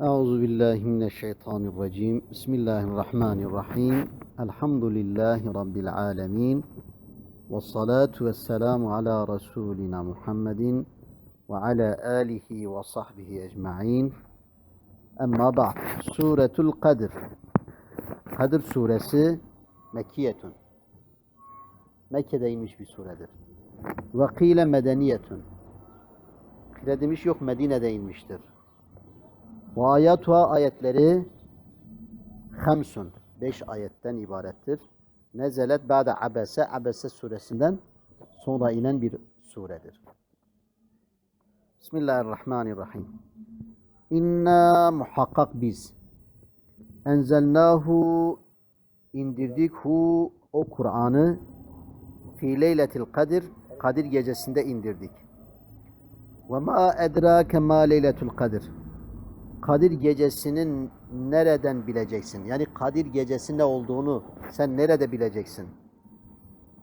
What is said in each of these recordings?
Euzu billahi mineşşeytanirracim. Bismillahirrahmanirrahim. Elhamdülillahi rabbil alamin. Ves salatu vesselamu ala rasulina Muhammedin ve ala alihi ve sahbihi ecmaîn. Amma ba'd. Suretul Kadir. Kadir suresi Mekkiyetun. Mekke'de inmiş bir suredir. Ve kıyle medeniyetun. Kıyle demiş yok Medine'de inmiştir. Ve ayatuha ayetleri hamsun. Beş ayetten ibarettir. Nezelet ba'de abese. Abese suresinden sonra inen bir suredir. Bismillahirrahmanirrahim. İnna muhakkak biz. Enzelnahu indirdik hu o Kur'an'ı fi leyletil kadir Kadir gecesinde indirdik. Ve ma edrake ma leyletul kadir. Kadir gecesinin nereden bileceksin? Yani Kadir gecesi ne olduğunu sen nerede bileceksin?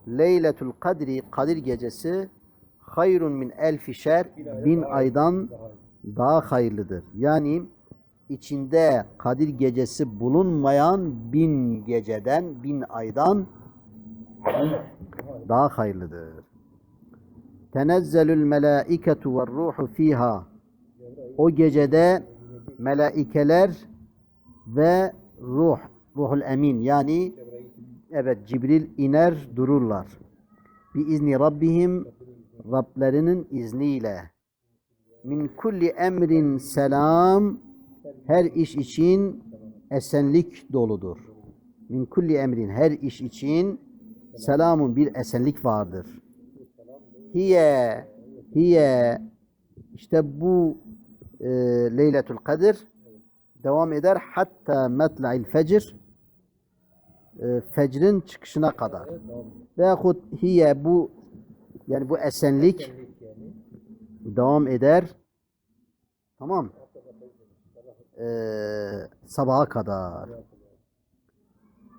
Leyletul Kadri Kadir gecesi hayrun min elfi şer bin aydan daha hayırlıdır. Yani içinde Kadir gecesi bulunmayan bin geceden, bin aydan daha hayırlıdır. Tenezzelül melâiketu ve ruhu fiha. O gecede melaikeler ve ruh, ruhul emin yani evet Cibril iner dururlar. Bi izni Rabbihim Rablerinin izniyle. Min kulli emrin selam her iş için esenlik doludur. Min kulli emrin her iş için selamun bir esenlik vardır. Hiye hiye işte bu e, Leyletul Kadir devam eder hatta metla'il fecr e, fecrin çıkışına kadar. Veyahut hiye bu yani bu esenlik devam eder. Tamam. E, sabaha kadar.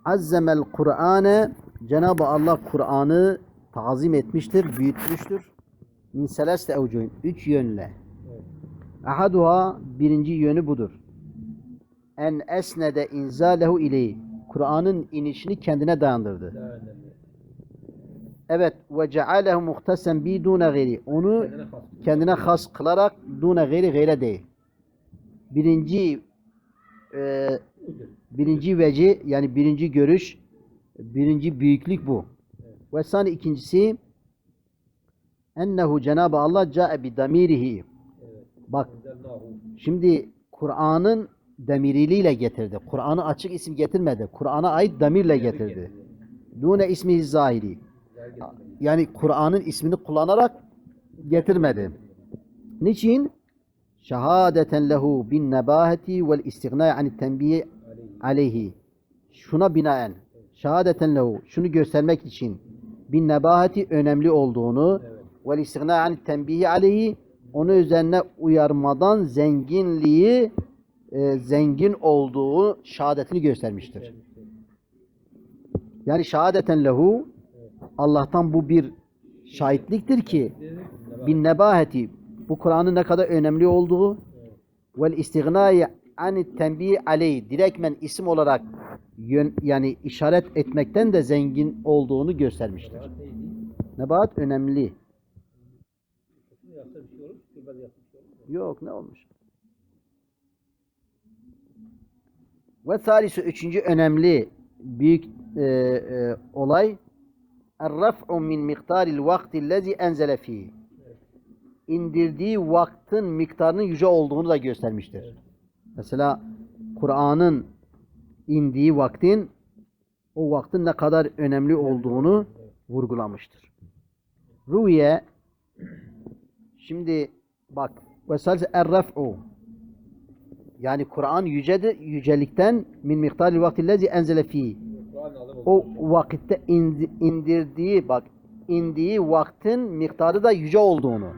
Azzemel Kur'an'ı Cenab-ı Allah Kur'an'ı tazim etmiştir, büyütmüştür. Min seleste evcuhin. Üç yönle. Ahaduha birinci yönü budur. En esnede inzalehu ileyhi. Kur'an'ın inişini kendine dayandırdı. Evet ve cealehu muhtesen bi dune gayri. Onu kendine has kılarak dune gayri gayre değil. Birinci e, birinci veci yani birinci görüş birinci büyüklük bu. Ve sani ikincisi ennehu Cenab-ı Allah ca'e bi damirihi. Bak şimdi Kur'an'ın demiriliyle getirdi. Kur'an'ı açık isim getirmedi. Kur'an'a ait damirle getirdi. Dune ismi zahiri. Yani Kur'an'ın ismini kullanarak getirmedi. Niçin? Şehadeten lehu bin nebaheti vel istigna ani tenbih aleyhi. Şuna binaen şehadeten lehu şunu göstermek için bin nebaheti önemli olduğunu vel istigna ani tenbihi aleyhi onu üzerine uyarmadan zenginliği e, zengin olduğu şehadetini göstermiştir. Yani şehadeten lehu Allah'tan bu bir şahitliktir ki bin nebaheti bu Kur'an'ın ne kadar önemli olduğu vel istignayi ani tenbih aleyh direktmen isim olarak yön, yani işaret etmekten de zengin olduğunu göstermiştir. Nebahat önemli. Yok ne olmuş? Ve thalisi üçüncü önemli büyük e, e, olay Er-raf'u min miktaril vakti lezi enzele fihi. İndirdiği vaktin miktarının yüce olduğunu da göstermiştir. Mesela Kur'an'ın indiği vaktin o vaktin ne kadar önemli olduğunu vurgulamıştır. Ruye şimdi bak vesalse er-raf'u yani Kur'an yücedir, yücelikten min miktaril vakti lezi enzele fihi o vakitte indirdiği bak indiği vaktin miktarı da yüce olduğunu.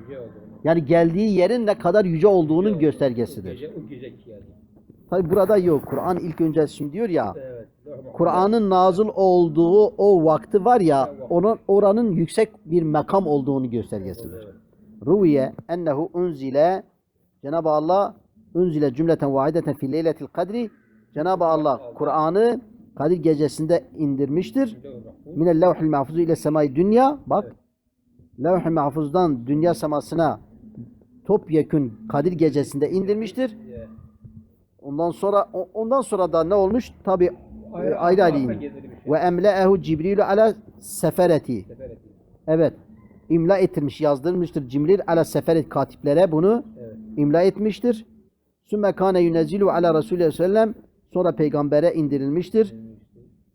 Yani geldiği yerin ne kadar yüce olduğunun göstergesidir. Tabi burada yok. Kur'an ilk önce şimdi diyor ya Kur'an'ın nazıl olduğu o vakti var ya onun oranın yüksek bir makam olduğunu göstergesidir. Ruviye ennehu unzile Cenab-ı Allah unzile cümleten vahideten fi leyletil kadri Cenab-ı Allah Kur'an'ı Kadir gecesinde indirmiştir. Minel levhil mahfuzu ile semai dünya. Bak. Levh-i mahfuzdan dünya semasına topyekün Kadir gecesinde indirmiştir. Ondan sonra ondan sonra da ne olmuş? Tabi ayrı ayrı, ayrı. Ve emle'ehu Cibrilu ala sefereti. Evet. İmla ettirmiş, yazdırmıştır Cibril ala seferet katiplere bunu imla etmiştir. Sümme kâne yunezzilu ala Resulü sellem sonra peygambere indirilmiştir.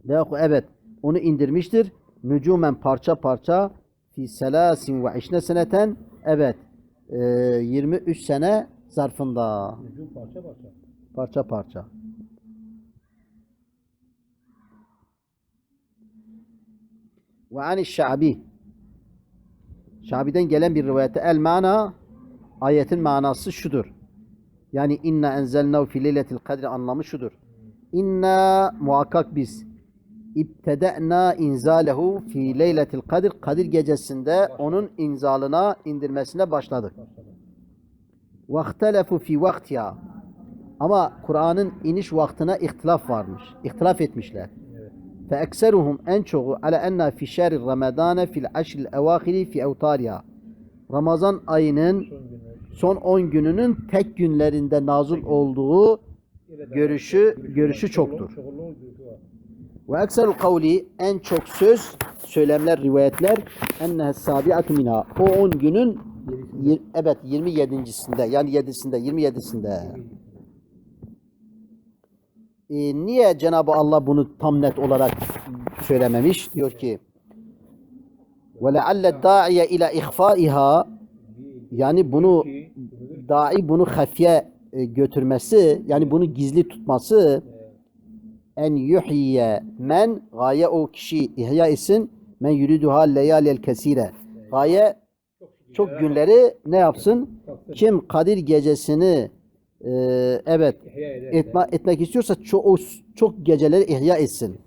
Ve evet onu indirmiştir. Nücumen parça parça fi selasin ve işne seneten evet e, 23 sene zarfında parça parça. parça parça. Ve ani şabi Şabi'den gelen bir rivayette el mana ayetin manası şudur. Yani inna enzelnahu fi leyletil kadri anlamı şudur. İnna muhakkak biz ibteda'na inzalehu fi leyletil kadir Kadir gecesinde onun inzalına indirmesine başladık. Ve ihtelefu fi vaktiha ama Kur'an'ın iniş vaktine ihtilaf varmış. İhtilaf etmişler. En çoğu ala enna fi şehri ramadane fil aşril evahiri fi evtariha. Ramazan ayının son 10 gününün tek günlerinde nazil olduğu görüşü görüşü çoktur. Ve ekserul kavli en çok söz söylemler rivayetler ennehe sabiatu minha. O 10 günün evet 27.sinde yani 7'sinde 27'sinde. Ee, niye Cenab-ı Allah bunu tam net olarak söylememiş? Diyor ki lealle da'iye ila ihfaiha yani bunu da'i bunu hafiye e, götürmesi yani bunu gizli tutması en yuhyiye men gaye o kişi ihya etsin men yuriduha leyalel kesire. Gaye çok günleri ne yapsın? Kim Kadir gecesini e, evet etme, etmek istiyorsa çok, çok geceleri ihya etsin.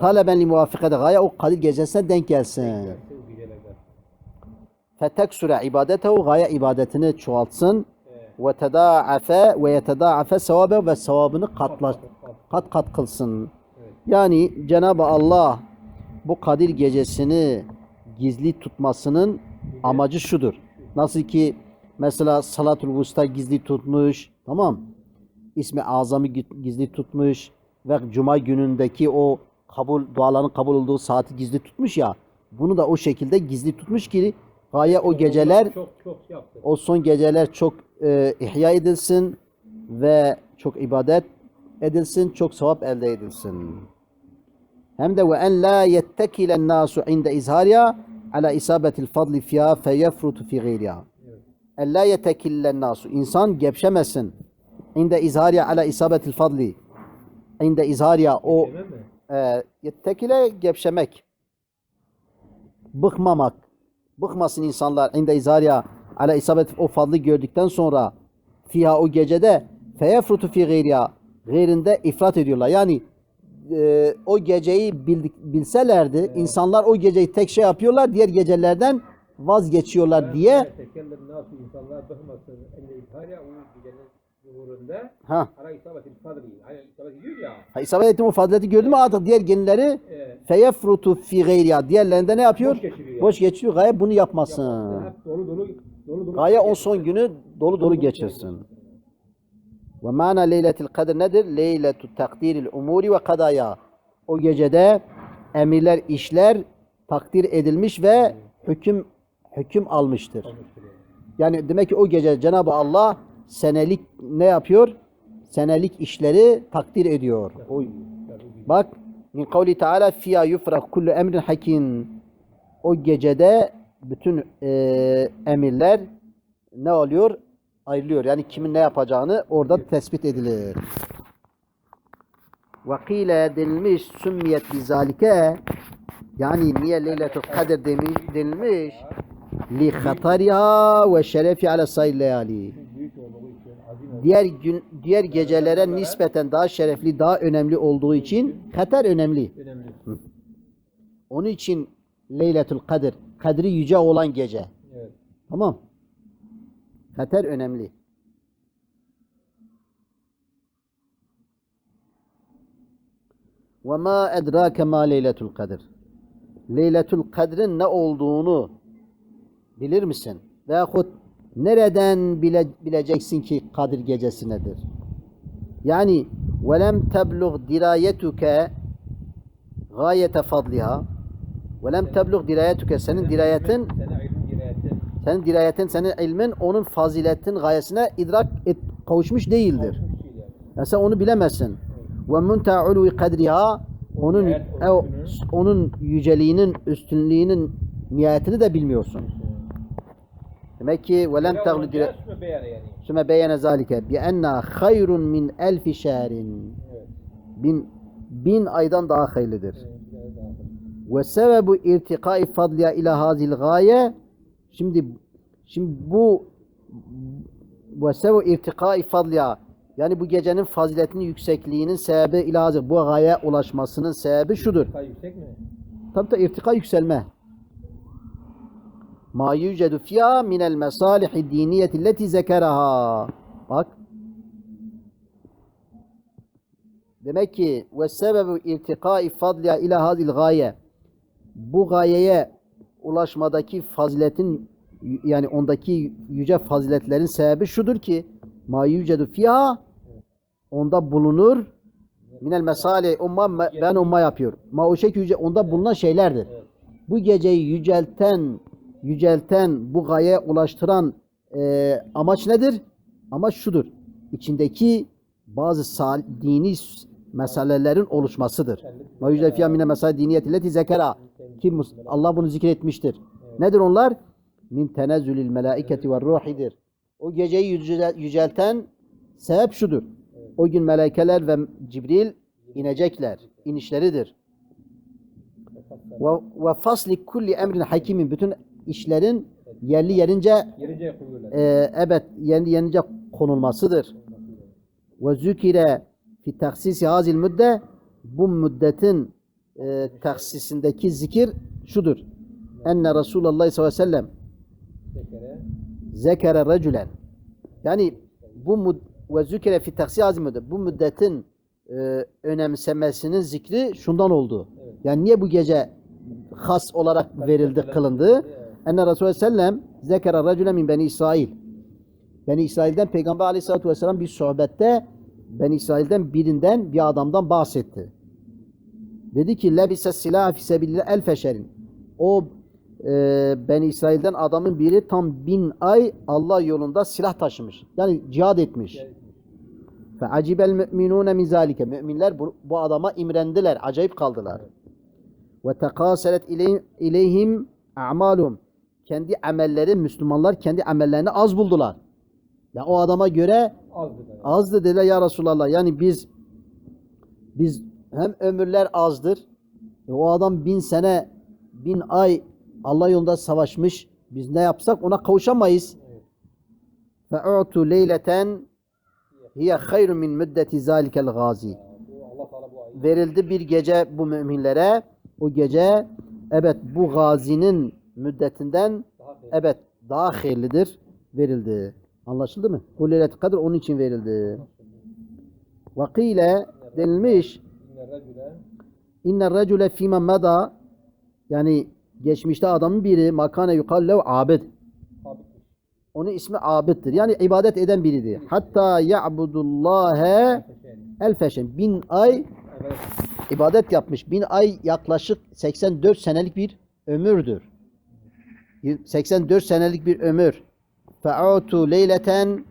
Taleben li muvaffikate gaye o Kadir gecesine denk gelsin. Feteksure ibadetehu gaye ibadetini çoğaltsın. Ve tedaafe ve yetedaafe sevabe ve sevabını katla, kat kat kılsın. Yani Cenab-ı Allah bu Kadir gecesini gizli tutmasının amacı şudur. Nasıl ki mesela Salatul Vusta gizli tutmuş, tamam? İsmi Azam'ı gi- gizli tutmuş ve Cuma günündeki o kabul duaların kabul olduğu saati gizli tutmuş ya. Bunu da o şekilde gizli tutmuş ki gaye o geceler çok çok o son geceler çok e, ihya edilsin ve çok ibadet edilsin, çok sevap elde edilsin. Hem de ve en la yettekilen nasu inde izhariya ala isabetil fadli fiha feyefrutu fi gayriha. En la yettekillen nasu. İnsan gevşemesin. İnde izhariya ala isabetil fadli. İnde izhariya o e, yettekile gevşemek. Bıkmamak. Bıkmasın insanlar inde izariya ala isabet o fadlı gördükten sonra fiha o gecede feyefrutu fi gayriha gayrinde ifrat ediyorlar. Yani e, o geceyi bildik, bilselerdi insanlar o geceyi tek şey yapıyorlar diğer gecelerden vazgeçiyorlar diye zuhurunda ha, ha isabet ettim o fazileti gördü mü artık diğer genleri E, feyefrutu fi gayriha diğerlerinde ne yapıyor? Boş geçiriyor. Boş geçiriyor. Gaye bunu yapmasın. hep dolu dolu dolu dolu. Gaye o son günü dolu dolu geçirsin. Ve mana leyletil kadir nedir? Leyletu takdiril umuri ve kadaya. O gecede emirler, işler takdir edilmiş ve hüküm hüküm almıştır. Yani demek ki o gece Cenab-ı Allah senelik ne yapıyor? Senelik işleri takdir ediyor. O, bak min kavli taala fiya yufrak kullu emrin hakim. O gecede bütün e, emirler ne oluyor? Ayrılıyor. Yani kimin ne yapacağını orada tespit edilir. Vakile denilmiş sümmiyet bizalike yani niye Leyletul Kadir denilmiş? li hatariha ve şerefi ala sayr leyali. Diğer gün diğer gecelere nispeten daha şerefli, daha önemli olduğu için hatar önemli. Hı. Onun için Leyletul Kadir, kadri yüce olan gece. Tamam. Hatar önemli. Ve ma edrake ma Leyletul Kadir. Leyletul Kadir'in ne olduğunu bilir misin? Veyahut nereden bile, bileceksin ki Kadir gecesi nedir? Yani velem teblugh dirayetuke gayete fadliha velem teblugh dirayetuke senin dirayetin senin dirayetin senin ilmin onun faziletin gayesine idrak et, kavuşmuş değildir. Yani. Sen onu bilemezsin. Ve munta ulvi kadriha onun onun yüceliğinin, üstünlüğünün nihayetini de bilmiyorsun. Demek ki velem taglu dire süme beyene zalike bi enna hayrun min elfi şehrin. Bin bin aydan daha hayırlıdır. Ve sebebu irtikai fadliya ila hazil gaye şimdi şimdi bu ve sebebu irtikai fadliya yani bu gecenin faziletinin yüksekliğinin sebebi ila hazil bu gaye ulaşmasının sebebi şudur. Daha yüksek mi? Tabi da irtika yükselme. Ma yucedu fiha minel mesalihi diniyeti leti zekeraha. Bak. Demek ki ve sebebu irtikai fadliya ila hazil gaye. Bu gayeye ulaşmadaki faziletin yani ondaki yüce faziletlerin sebebi şudur ki ma yucedu fiha onda bulunur minel mesali umma ben umma yapıyor. Ma o şekil yüce onda bulunan şeylerdir. Bu geceyi yücelten yücelten bu gaye ulaştıran e, amaç nedir? Amaç şudur. İçindeki bazı sal, dini meselelerin oluşmasıdır. Ma yücel fiyâ mine mesâli diniyeti leti zekera. Kim Allah bunu zikretmiştir. Nedir onlar? Min tenezzülil melaiketi ve ruhidir. O geceyi yücel- yücelten sebep şudur. O gün melekler ve Cibril inecekler. İnişleridir. Ve, ve fasli kulli emrin hakimin bütün işlerin yerli yerince e, evet yerli yerince konulmasıdır. Ve zükire fi taksisi hazil müdde bu müddetin e, taksisindeki zikir şudur. Enne Resulullah sallallahu aleyhi ve sellem Zekere. recülen yani bu mud ve zükire fi taksisi hazil bu müddetin e, önemsemesinin zikri şundan oldu. Yani niye bu gece has olarak verildi, kılındı? Enne Resulullah sellem zekere recülen min beni İsrail. Beni İsrail'den Peygamber aleyhissalatü vesselam bir sohbette Beni İsrail'den birinden bir adamdan bahsetti. Dedi ki lebise silah fi sebilillah el feşerin. O e, Beni İsrail'den adamın biri tam bin ay Allah yolunda silah taşımış. Yani cihad etmiş. Fe acibel müminune min zalike. Müminler bu, bu adama imrendiler. Acayip kaldılar. Ve tekaselet iley- ileyhim a'malum. Kendi amelleri Müslümanlar kendi amellerini az buldular. Ya o adama göre Azdı da. azdı dediler ya Resulallah. Yani biz biz hem ömürler azdır. E o adam bin sene bin ay Allah yolunda savaşmış. Biz ne yapsak ona kavuşamayız. Fe'u'tu leyleten hiye hayrun min müddeti zalikel gazi. Verildi bir gece bu müminlere. O gece evet bu gazinin müddetinden Daha evet daha hayırlıdır verildi. Anlaşıldı mı? Bu leylet kadar onun için verildi. Vakile denilmiş İnne recüle. inne recule fîme meda yani geçmişte adamın biri makane yukallev abid. Onun ismi abiddir. Yani ibadet eden biridir. Hatta ya'budullâhe Feşeri. el feşen. Bin ay ibadet yapmış. Bin ay yaklaşık 84 senelik bir ömürdür. 84 senelik bir ömür. Fe'utu leyleten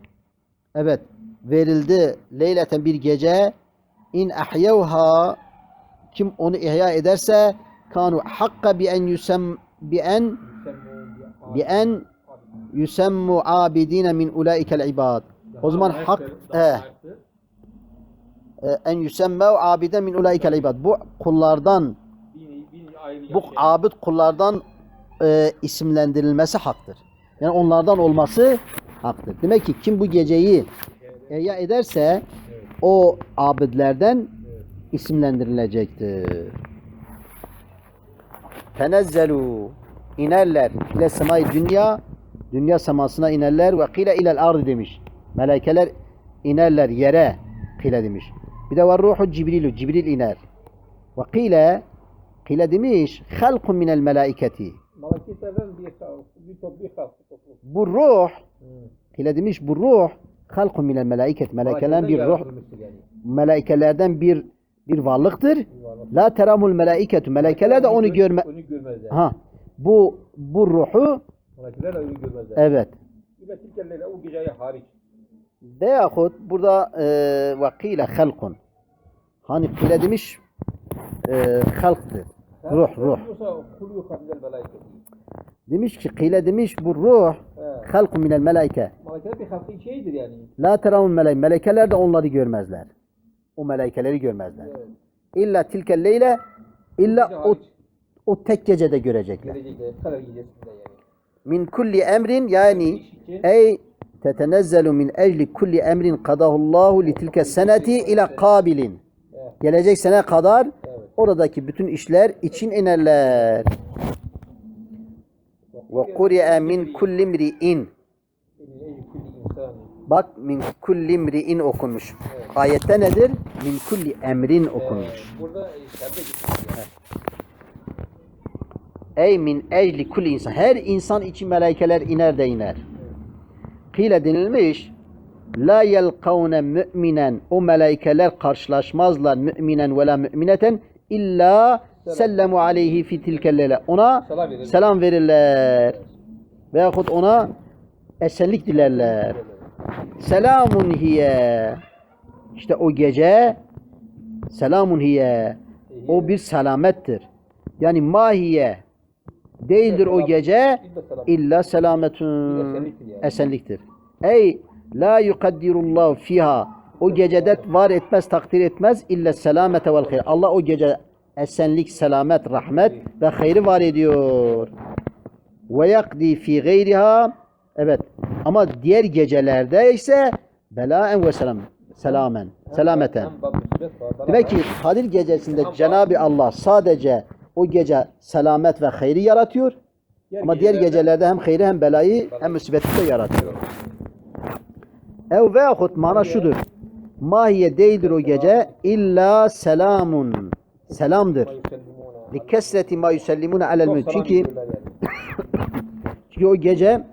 evet verildi leyleten bir gece in ahyevha kim onu ihya ederse kanu hakka bi en yusem bi en bi en yusemmu abidine min ulaikel ibad. O zaman hak eh, e, en yusemmu abiden min ulaikel ibad. Bu kullardan bu abid kullardan e, isimlendirilmesi haktır. Yani onlardan olması haktır. Demek ki kim bu geceyi ihya ederse Evet. o abidlerden isimlendirilecektir. Tenezzelu inerler ile semai dünya dünya semasına inerler ve kile ilel ardı demiş. Melekeler inerler yere kile demiş. Bir de var ruhu Cibrilü Cibril iner. Ve kile kile demiş halkun minel melaiketi. Bir, bir halk, topluluk. Bu ruh Hı. kile demiş bu ruh halkun minel melaiket. Melekelerin bir ruh yani. melekelerden bir bir varlıktır. Varlık. La teramul melaiketu. Melekeler de onu görme. Onu görmezler. Ha. Bu bu ruhu Malakitler de onu görmezler. evet. İle tilkelleyle o geceye hariç. Veyahut burada e, vakile halkun. Hani kile demiş e, halktır. Ruh ruh. Demiş ki kile demiş bu ruh halkun minel melaike. Malakitler bir halkı şeydir yani. La teramul melaike. Melekeler de onları görmezler. O melekeleri görmezler. Evet. İlla tilkel leyle illa o, o tek gecede görecekler. Gecesinde yani. Min kulli emrin yani ey tetenezzelu min ecli kulli emrin kadahullahu li tilke seneti ila kabilin. Gelecek sene kadar. Oradaki bütün işler için inerler. Ve kuri'e min kulli mri'in. Bak min kulli mri'in okunmuş. Ayette nedir? Min kulli emrin okunmuş. Ey min ecli kulli insan. Her insan için melekeler iner de iner. Kile denilmiş. La yelkavne müminen. O melekeler karşılaşmazlar müminen ve la mümineten illa sellemu aleyhi fi tilkellele. Ona Selam verirler. selam verirler. Veyahut ona esenlik dilerler. Selamun hiye. İşte o gece selamun hiye. O bir selamettir. Yani mahiye değildir o gece İlla selam. illa selametun esenliktir. Ey la yukaddirullahu fiha o gecede var etmez takdir etmez illa selamete vel hayr. Allah o gece esenlik, selamet, rahmet ve hayrı var ediyor. Ve yakdi fi gayriha evet ama diğer gecelerde ise belaen ve selam selamen selameten. Demek ki. Kadir gecesinde Cenab-ı Allah sadece o gece selamet ve hayrı yaratıyor. Ama diğer gecelerde hem hayrı hem belayı hem musibeti de yaratıyor. Ev veyahut mana şudur. Mahiye değildir o gece illa selamun. Selamdır. Ma yusellimuna. Li kesreti ma yusellimune alel mülk. Çünkü, çünkü o gece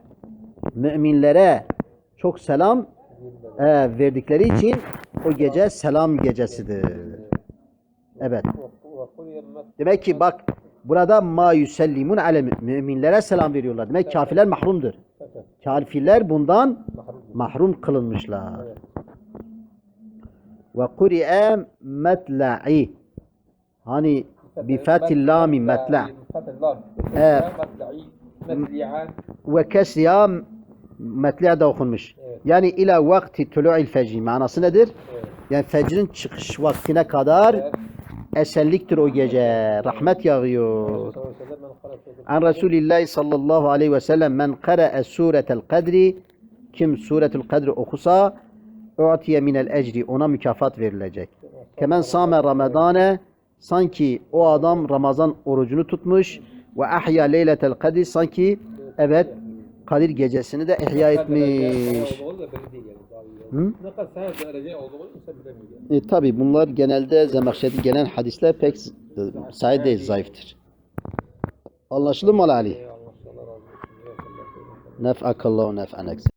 müminlere çok selam e, verdikleri için o gece selam gecesidir. Evet. Demek ki bak burada ma yusellimun ale mü- müminlere selam veriyorlar. Demek kafirler mahrumdur. Kafirler bundan mahrum kılınmışlar. Ve kuri'e metla'i. Hani bi fatil lami metla. Ve kesriya metla da okunmuş. Yani ila vakti tulu'il fecri. Manası nedir? Yani fecrin çıkış vaktine kadar esenliktir o gece. Rahmet yağıyor. An Resulillahi sallallahu aleyhi ve sellem men kara'a suretel kadri kim suretul kadri okusa u'tiye minel ecri ona mükafat verilecek. Kemen same ramadane sanki o adam Ramazan orucunu tutmuş ve ahya leyletel kadri sanki evet Kadir gecesini de ihya etmiş. Hı? E, tabi bunlar genelde Zemahşer'de gelen hadisler pek sahih değil, zayıftır. Anlaşıldı mı Ali? Nef'akallahu nef'anek.